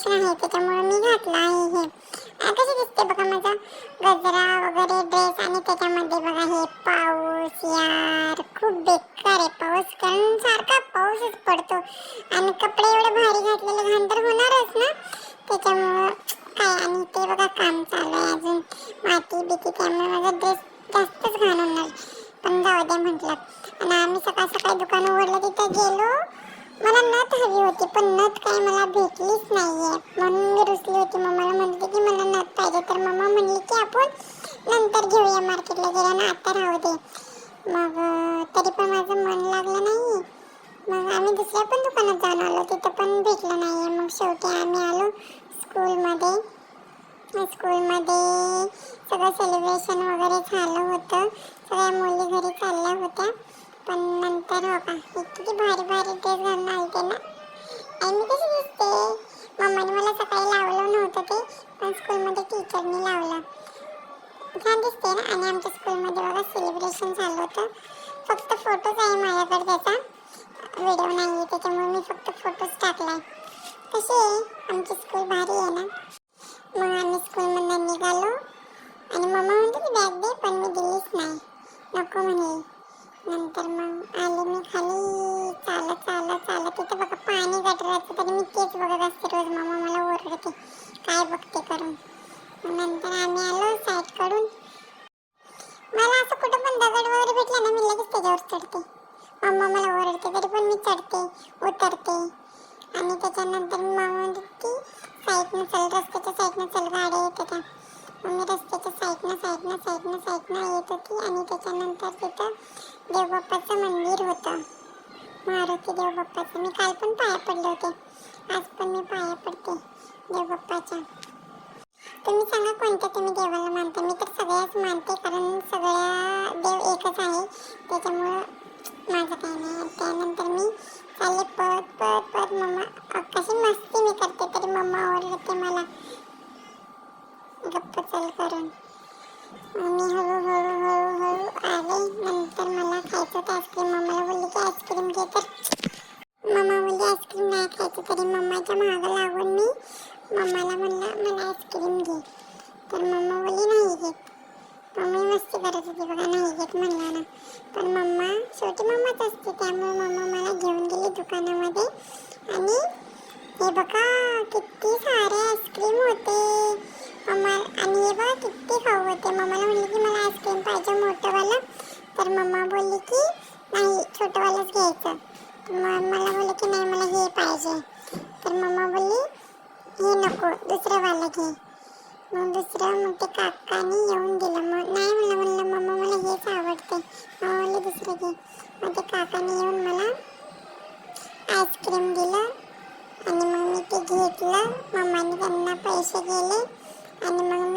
Celebration आहे त्याच्यामुळे मी घातला आहे हे. कशी दिसते बघा माझा? गजरा वगैरे ड्रेस आणि त्याच्यामध्ये बघा हे पाऊस यार. खूप बेकार आहे. पाऊस कारण सारखा पाऊसच पडतो. आणि कपडे एवढे भारी घातलेले घाण तर होणारच ना? त्याच्यामुळं काय? आणि ते बघा काम चालू आहे अजून. माती बिती त्यामुळे माझा ड्रेस जास्तच घाण होणार. पण जाऊ द्या म्हटलं. आणि आम्ही सकाळ सकाळी दुकान उघडलं तिथं गेलो. मला नथ हवी होती पण नथ काही मला भेटलीच नाहीये. म्हणून मी रुसली होती. मम्माला म्हणते की मला नथ पाहिजे. तर मम्मा म्हणली की आपण नंतर घेऊया मार्केटला गेल्यानं आता राहू दे. मग तरी पण माझं मन लागलं नाही. मग आम्ही दुसऱ्या पण दुकानात जाऊन आलो. तिथं पण भेटलं नाही मग शेवटी आम्ही आलो स्कूलमध्ये स्कूलमध्ये सगळं सेलिब्रेशन वगैरे झालं होतं. सगळ्या मुली घरी चालल्या होत्या. पण नंतर हो का हे किती भारी भारी ड्रेस घालून आलते ना. आणि मी कशी दिसते? मम्माने मला सकाळी लावलं नव्हतं ते पण स्कूलमध्ये टीचरनी लावलं. छान दिसते ना? आणि आमच्या स्कूलमध्ये बघा सेलिब्रेशन झालं होतं. फक्त फोटोच आहे माझ्याकडे त्याचा. व्हिडिओ नाही आहे त्याच्यामुळे मी फक्त फोटोच टाकलाय. कशी आहे? आमची स्कूल भारी आहे ना? मग आम्ही स्कूलमधून निघालो. आणि मम्मा म्हणते की बॅग दे पण मी दिलीच नाही. नको म्हणे. नंतर मग आले मी खाली. चालत चालत चालत. तिथे बघा पाणी गटराचं तरी मी तेच बघत असते रोज. मम्मा मला ओरडते. काय बघते करून? नंतर आम्ही आलो साईडकडून. मला असं कुठं पण दगड वगैरे भेटला ना मी लगेच त्याच्यावर चढते. मम्मा मला ओरडते तरी पण मी चढते उतरते. आणि त्याच्यानंतर मामा म्हणते की साईडनं चल रस्त्याच्या साईडनं चल गाड्या येते होत्या मग मी रस्त्याच्या साईडनं साईडनं साईडनं साईडनं येत होती आणि त्याच्यानंतर तिथं देवबाप्पाचं मंदिर होतं. मारुती देवबाप्पाचं. मी काल पण पाया पडले होते. आज पण मी पाया पडते देवबाप्पाच्या. तुम्ही सांगा कोणत्या तुम्ही देवाला मानता? मी तर सगळ्याच मानते कारण सगळ्या देव एकच आहे. त्याच्यामुळं माझं काही नाही. त्यानंतर मी चालले पळत पळत पळत मम्मा. कशी मस्ती मी करते तरी मम्मा ओरडते मला. गप्प चल करून. मग मी हळूहळू हळूहळू आले. नंतर मला खायचं होतं आईस्क्रीम मम्माला बोलली की आईस्क्रीम घे तर. मम्मा बोलली आईस्क्रीम नाही खायचं तरी मम्माच्या मागं लागून मी मम्माला म्हणलं मला आईस्क्रीम घे. तर मम्मा बोलली नाही घेत. मम्मी मस्ती करत होती बघा नाही घेत म्हणलं ना. पण मम्मा शेवटी मम्माच असते. त्यामुळे मम्मा मला घेऊन गेली दुकानामध्ये. आणि हे बघा किती सारे आईस्क्रीम होते. मम्मा आणि हे बघ किती खाऊ होते. मम्माला म्हणली की मला आईस्क्रीम पाहिजे मोठंवालं. तर मम्मा बोलली की नाही छोटंवालंच घ्यायचं. तर मग मला बोलले की नाही मला हे पाहिजे. तर मम्मा बोलली हे नको दुसरंवालं घे. मग दुसरं मग ते काकाने येऊन दिलं मग नाही म्हणलं म्हणलं मम्मा मला हेच आवडते. मग म्हणले दुसरं घे. मग ते काकाने येऊन मला आईस्क्रीम दिलं. आणि मग मी ते घेतलं. मम्माने त्यांना पैसे दिले आणि मग